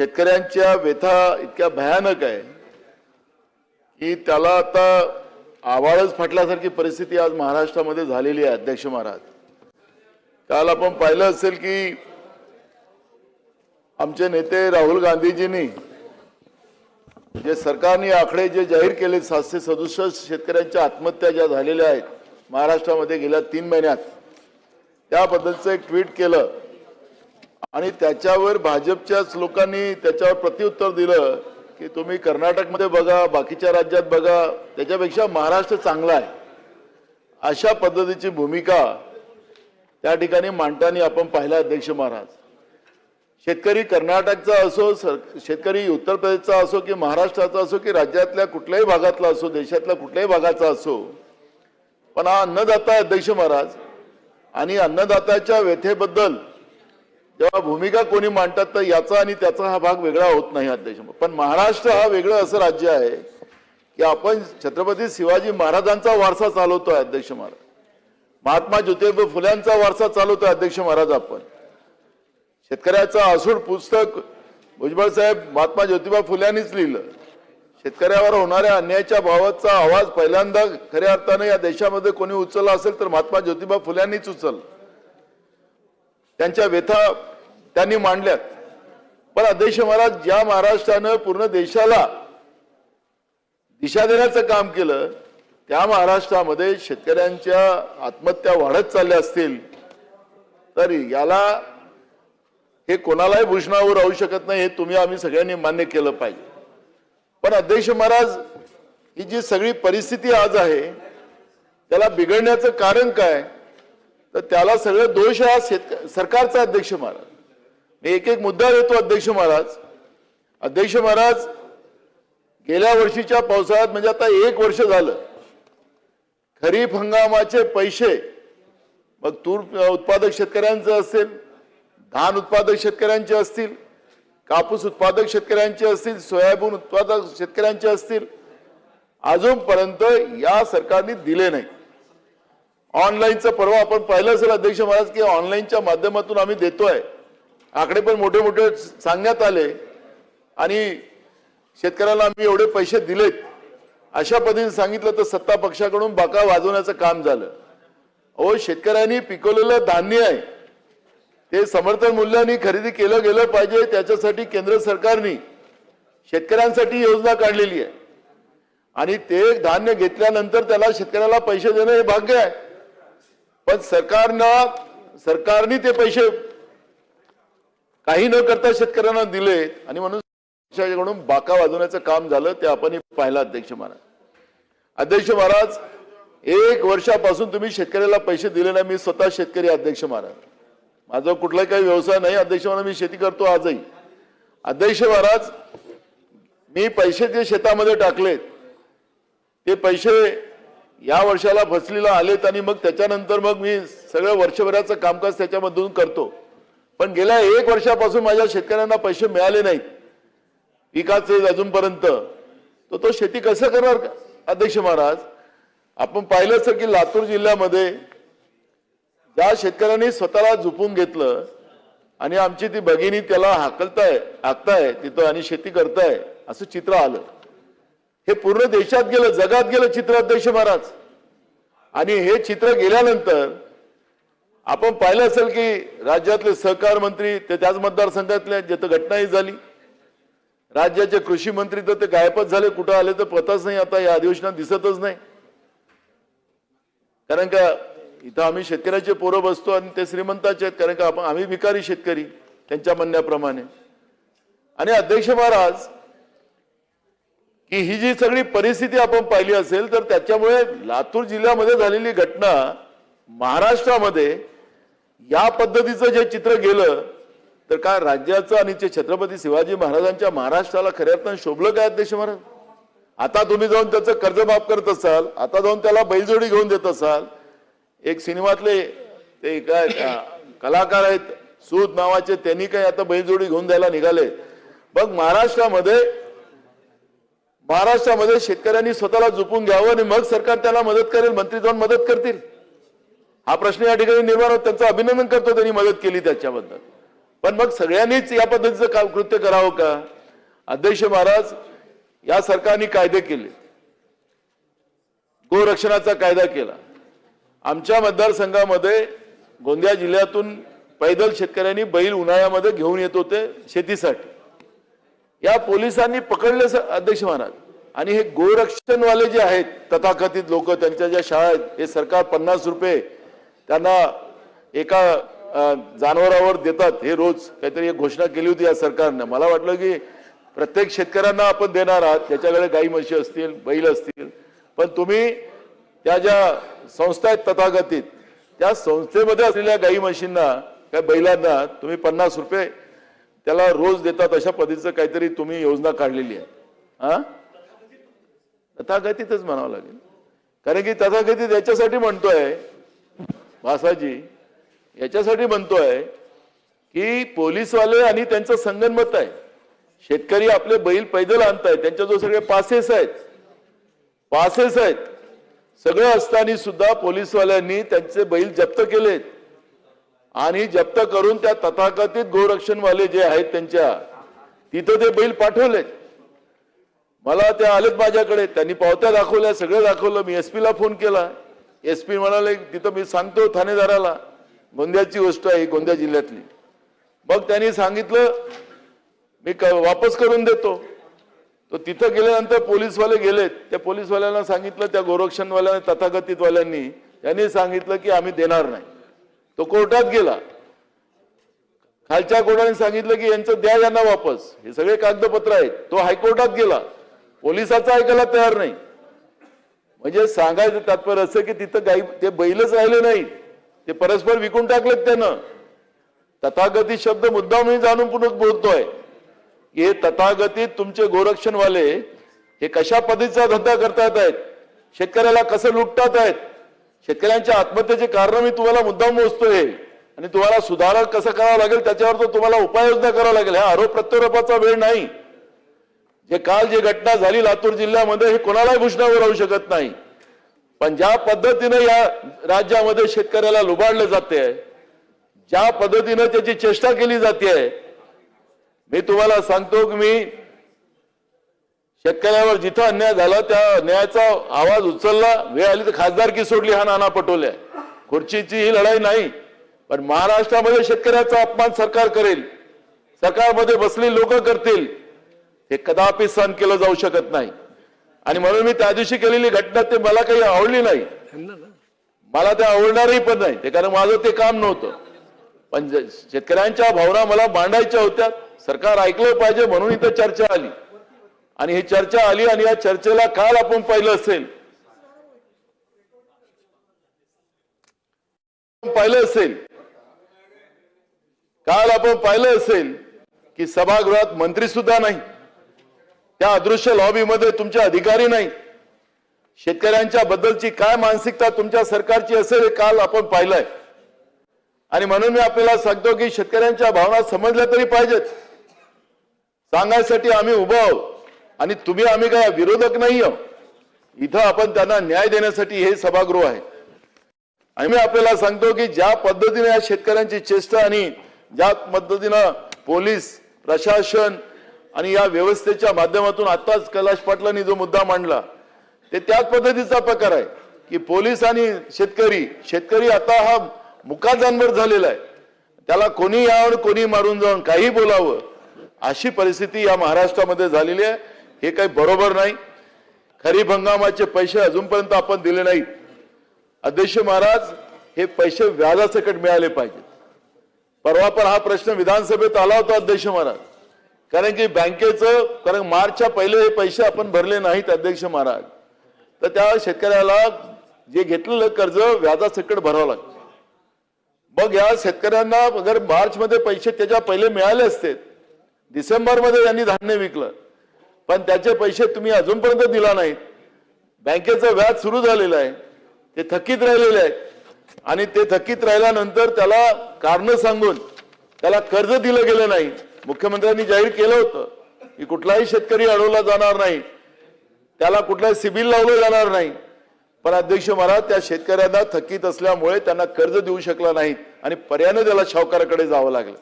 शेतकऱ्यांच्या व्यथा इतक्या भयानक आहे की त्याला आता आवाळच फाटल्यासारखी परिस्थिती आज महाराष्ट्रामध्ये झालेली आहे अध्यक्ष महाराज. काल आपण पाहिलं असेल की आमचे नेते राहुल गांधीजींनी जे सरकारने आकडे जे जाहीर केले सातशे सदुसष्ट शेतकऱ्यांच्या आत्महत्या ज्या झालेल्या आहेत महाराष्ट्रामध्ये गेल्या तीन महिन्यात त्याबद्दलचं एक ट्विट केलं. आणि त्याच्यावर भाजपच्याच लोकांनी त्याच्यावर प्रत्युत्तर दिलं की तुम्ही कर्नाटकमध्ये बघा बाकीच्या राज्यात बघा त्याच्यापेक्षा महाराष्ट्र चांगला आहे. अशा पद्धतीची भूमिका त्या ठिकाणी मांडताना आपण पाहिला अध्यक्ष महाराज. शेतकरी कर्नाटकचा असो शेतकरी उत्तर प्रदेशचा असो की महाराष्ट्राचा असो की राज्यातल्या कुठल्याही भागातला असो देशातल्या कुठल्याही भागाचा असो पण हा अन्नदाता अध्यक्ष महाराज. आणि अन्नदात्याच्या व्यथेबद्दल जेव्हा भूमिका कोणी मांडतात तर याचा आणि त्याचा हा भाग वेगळा होत नाही अध्यक्ष पण महाराष्ट्र हा वेगळं असं राज्य आहे की आपण छत्रपती शिवाजी महाराजांचा वारसा चालवतोय अध्यक्ष महाराज महात्मा ज्योतिबा फुल्यांचा वारसा चालवतोय अध्यक्ष महाराज आपण. शेतकऱ्याचं असूड पुस्तक भुजबळ साहेब महात्मा ज्योतिबा फुल्यांनीच लिहिलं. शेतकऱ्यावर होणाऱ्या अन्यायाच्या भावाचा आवाज पहिल्यांदा खऱ्या अर्थानं या देशामध्ये कोणी उचलला असेल तर महात्मा ज्योतिबा फुल्यांनीच उचल त्यांच्या व्यथा त्यांनी मांडल्यात. पण अध्यक्ष महाराज ज्या महाराष्ट्रानं पूर्ण देशाला दिशा देण्याचं काम केलं त्या महाराष्ट्रामध्ये शेतकऱ्यांच्या आत्महत्या वाढत चालल्या असतील तर याला हे कोणालाही भूषणावर राहू शकत नाही हे तुम्ही आम्ही सगळ्यांनी मान्य केलं पाहिजे. पण अध्यक्ष महाराज ही जी सगळी परिस्थिती आज आहे त्याला बिघडण्याचं कारण काय? तर त्याला सगळं दोष हा शेतक सरकारचा अध्यक्ष महाराज. मी एक एक मुद्दा देतो अध्यक्ष महाराज. अध्यक्ष महाराज गेल्या वर्षीच्या पावसाळ्यात म्हणजे आता एक वर्ष झालं. खरीप हंगामाचे पैसे मग तूर उत्पादक शेतकऱ्यांचं असेल धान उत्पादक शेतकऱ्यांचे असतील कापूस उत्पादक शेतकऱ्यांचे असतील सोयाबीन उत्पादक शेतकऱ्यांचे असतील अजूनपर्यंत या सरकारने दिले नाही. ऑनलाईनचं परवा आपण पाहिलं असेल अध्यक्ष महाराज की ऑनलाईनच्या माध्यमातून आम्ही देतोय. आकडे पण मोठे मोठे सांगण्यात आले आणि शेतकऱ्याला आम्ही एवढे पैसे दिलेत अशा पद्धतीने सांगितलं तर सत्ता पक्षाकडून बाका वाजवण्याचं काम झालं. अहो शेतकऱ्यांनी पिकवलेलं धान्य आहे ते समर्थन मूल्याने खरेदी केलं गेलं पाहिजे त्याच्यासाठी केंद्र सरकारने शेतकऱ्यांसाठी योजना काढलेली आहे. आणि ते धान्य घेतल्यानंतर त्याला शेतकऱ्याला पैसे देणं हे भाग्य आहे. पण सरकारनं सरकारने ते पैसे काही न करता शेतकऱ्यांना दिले आणि म्हणून बाका वाजवण्याचं काम झालं ते आपण पाहिलं अध्यक्ष महाराज. अध्यक्ष महाराज एक वर्षापासून तुम्ही शेतकऱ्याला पैसे दिले नाही मी स्वतः शेतकरी अध्यक्ष महाराज. माझा कुठलाही काही व्यवसाय नाही अध्यक्ष महाराज मी शेती करतो आजही. अध्यक्ष महाराज मी पैसे जे शेतामध्ये टाकलेत ते पैसे या वर्षाला फसलीला आलेत आणि मग त्याच्यानंतर मग मी सगळं वर्षभराचं कामकाज त्याच्यामधून करतो. पण गेल्या एक वर्षापासून माझ्या शेतकऱ्यांना पैसे मिळाले नाहीत. पिकाचे अजूनपर्यंत. तर तो शेती कसं करणार अध्यक्ष महाराज आपण पाहिलं सर की लातूर जिल्ह्यामध्ये ज्या शेतकऱ्यांनी स्वतःला झुपून घेतलं आणि आमची ती भगिनी त्याला हाकलताय हाकताय तिथं आणि शेती करताय असं चित्र आलं. हे पूर्ण देशात गेलं जगात गेलं चित्र अध्यक्ष महाराज. आणि हे चित्र गेल्यानंतर आपण पाहिलं असेल की राज्यातले सहकार मंत्री ते त्याच मतदारसंघातले जिथं घटनाही झाली. राज्याचे कृषी मंत्री तर ते गायबच झाले कुठं आले तर पताच नाही आता या अधिवेशनात दिसतच नाही. कारण का इथं आम्ही शेतकऱ्याचे पोरं बसतो आणि ते श्रीमंताचे आहेत कारण का आपण आम्ही भिकारी शेतकरी त्यांच्या म्हणण्याप्रमाणे. आणि अध्यक्ष महाराज की ही जी सगळी परिस्थिती आपण पाहिली असेल तर त्याच्यामुळे लातूर जिल्ह्यामध्ये झालेली घटना महाराष्ट्रामध्ये या पद्धतीचं जे चित्र गेलं तर काय राज्याचं आणि ते छत्रपती शिवाजी महाराजांच्या महाराष्ट्राला खऱ्या अर्थानं शोभलं काय अध्यक्ष महाराज? आता तुम्ही जाऊन त्याचं कर्ज माफ करत असाल आता जाऊन त्याला बैलजोडी घेऊन देत असाल. एक सिनेमातले ते काय कलाकार आहेत सूत नावाचे त्यांनी काय आता बैलजोडी घेऊन द्यायला निघाले. मग महाराष्ट्रामध्ये महाराष्ट्रामध्ये शेतकऱ्यांनी स्वतःला झुपून घ्यावं आणि मग सरकार त्याला मदत करेल मंत्री जाऊन मदत करतील. हा प्रश्न या ठिकाणी निर्माण होत त्यांचं अभिनंदन करतो त्यांनी मदत केली त्याच्याबद्दल. पण मग सगळ्यांनीच या पद्धतीचं काम कृत्य करावं का? अध्यक्ष महाराज या सरकारने कायदे केले. गोरक्षणाचा कायदा केला. आमच्या मतदारसंघामध्ये गोंदिया जिल्ह्यातून पैदल शेतकऱ्यांनी बैल उन्हाळ्यामध्ये घेऊन येत होते शेतीसाठी. या पोलिसांनी पकडले अध्यक्ष महाराज. आणि हे गोरक्षणवाले जे आहेत तथाकथित लोक त्यांच्या ज्या शाळा आहेत हे सरकार पन्नास रुपये त्यांना एका जानवरावर जनावरावर देतात. हे रोज काहीतरी एक घोषणा केली होती या सरकारनं. मला वाटलं की प्रत्येक शेतकऱ्यांना आपण देणार आहात. त्याच्याकडे गाई म्हशी असतील बैल असतील. पण तुम्ही त्या ज्या संस्था आहेत तथागतीत त्या संस्थेमध्ये असलेल्या गाई म्हशींना त्या बैलांना तुम्ही पन्नास रुपये त्याला रोज देतात अशा पद्धतीचं काहीतरी तुम्ही योजना काढलेली आहे. हा? तथागतीतच म्हणावं लागेल. कारण की तथागतीत याच्यासाठी म्हणतोय भासाजी याच्यासाठी म्हणतोय की पोलीसवाले आणि त्यांचं संगनमत आहे. शेतकरी आपले बैल पैदल आणतायत त्यांच्याजवळ सगळे पासेस आहेत. पासेस आहेत. सगळं असताना सुद्धा पोलीसवाल्यांनी त्यांचे बैल जप्त केलेत. आणि जप्त करून त्या तथाकथित गोरक्षणवाले जे आहेत त्यांच्या तिथं ते बैल पाठवलेत. मला त्या आलेत माझ्याकडे त्यांनी पावत्या दाखवल्या सगळं दाखवलं मी एस ला फोन केला. एसपी म्हणाले तिथं मी सांगतो ठाणेदाराला गोंदियाची गोष्ट आहे गोंदिया जिल्ह्यातली. मग त्यांनी सांगितलं मी वापस करून देतो. तो तिथं गेल्यानंतर पोलीसवाले गेलेत. त्या पोलीसवाल्यांना सांगितलं त्या गोरक्षणवाल्यांनी तथाकथितवाल्यांनी त्यांनी सांगितलं की आम्ही देणार नाही. तो कोर्टात गेला. खालच्या कोर्टाने सांगितलं की यांचं द्या यांना वापस. हे सगळे कागदपत्र आहेत. तो हायकोर्टात गेला. पोलिसाचा ऐकायला तयार नाही. म्हणजे सांगायचं तात्पर्य असं की तिथं गाई ते बैलच राहिले नाही. ते परस्पर विकून टाकलेत त्यानं. तथागती शब्द मुद्दा मी जाणून पुन्हा बोलतोय. हे तथागतीत तुमचे गोरक्षणवाले हे कशा पद्धतीचा धंदा करतात आहेत? शेतकऱ्याला कसं लुटतात आहेत? शेतकऱ्यांच्या आत्महत्येचे कारण मी तुम्हाला मुद्दाम मोजतोय. आणि तुम्हाला सुधारणा कसं करावं लागेल त्याच्यावर तो तुम्हाला उपाययोजना करावं लागेल. हा आरोप प्रत्यारोपाचा वेळ नाही. जे काल जी घटना झाली लातूर जिल्ह्यामध्ये हे कोणालाही भूषणावर राहू शकत नाही. पण ज्या पद्धतीने या राज्यामध्ये शेतकऱ्याला लुबाडलं जाते ज्या पद्धतीनं त्याची चेष्टा केली जाते मी तुम्हाला सांगतो की मी शेतकऱ्यावर जिथं अन्याय झाला त्या न्यायाचा आवाज उचलला. वेळ आली तर खासदारकी सोडली हा नाना पटोले. खुर्चीची ही लढाई नाही पण महाराष्ट्रामध्ये शेतकऱ्याचा अपमान सरकार करेल. सरकारमध्ये बसलेली लोक करतील. हे कदापि सहन केलं जाऊ शकत नाही. आणि म्हणून मी त्या दिवशी केलेली घटना ते मला काही आवडली नाही. मला ते आवडणारही पण नाही. ते कारण माझं ते काम नव्हतं. पण शेतकऱ्यांच्या भावना मला मांडायच्या होत्या. सरकार ऐकलं पाहिजे म्हणून इथं चर्चा आली. आणि ही चर्चा आली आणि या चर्चेला काल आपण पाहिलं असेल. पाहिलं असेल. काल आपण पाहिलं असेल की सभागृहात मंत्री सुद्धा नाही. त्या अदृश्य लॉबीमध्ये तुमचे अधिकारी नाही. शेतकऱ्यांच्या बद्दलची काय मानसिकता तुमच्या सरकारची असेल हे काल आपण पाहिलंय. आणि म्हणून मी आपल्याला सांगतो की शेतकऱ्यांच्या भावना समजल्या तरी पाहिजेत. सांगायसाठी आम्ही उभं आहोत. आणि तुम्ही आम्ही काय विरोधक नाही आहोत इथं आपण त्यांना न्याय देण्यासाठी हे सभागृह आहे. आणि मी आपल्याला सांगतो की ज्या पद्धतीने या शेतकऱ्यांची चेष्टा आणि ज्या पद्धतीनं पोलीस प्रशासन आणि या व्यवस्थेच्या माध्यमातून आताच कैलाश पाटलांनी जो मुद्दा मांडला ते त्याच पद्धतीचा प्रकार आहे की पोलीस आणि शेतकरी शेतकरी आता हा मुका जानवर झालेला आहे. त्याला कोणी यावं कोणी मारून जाऊन काही बोलावं अशी परिस्थिती या महाराष्ट्रामध्ये झालेली आहे. हे काही बरोबर नाही. खरीप हंगामाचे पैसे अजूनपर्यंत आपण दिले नाहीत. अध्यक्ष महाराज हे पैसे व्याजासकट मिळाले पाहिजेत. परवा पण हा प्रश्न विधानसभेत आला होता अध्यक्ष महाराज. कारण की बँकेचं कारण मार्चच्या पहिले हे पैसे आपण भरले नाहीत अध्यक्ष महाराज. तर त्या शेतकऱ्याला जे घेतलेलं कर्ज व्याजासकट भरावं लागतं. मग या शेतकऱ्यांना अगर मार्चमध्ये पैसे त्याच्या पहिले मिळाले असते डिसेंबरमध्ये त्यांनी धान्य विकलं पण त्याचे पैसे तुम्ही अजूनपर्यंत दिला नाहीत. बँकेचं व्याज सुरू झालेलं आहे ते थकीत राहिलेले आहेत. आणि ते थकीत राहिल्यानंतर त्याला कारणं सांगून त्याला कर्ज दिलं गेलं नाही. मुख्यमंत्र्यांनी जाहीर केलं होतं की कुठलाही शेतकरी अडवला जाणार नाही. त्याला कुठलाही सिबिल लावलं जाणार नाही. पण अध्यक्ष महाराज त्या शेतकऱ्यांना थकीत असल्यामुळे त्यांना कर्ज देऊ शकला नाही आणि पर्यायाने त्याला सावकाराकडे जावं लागलं.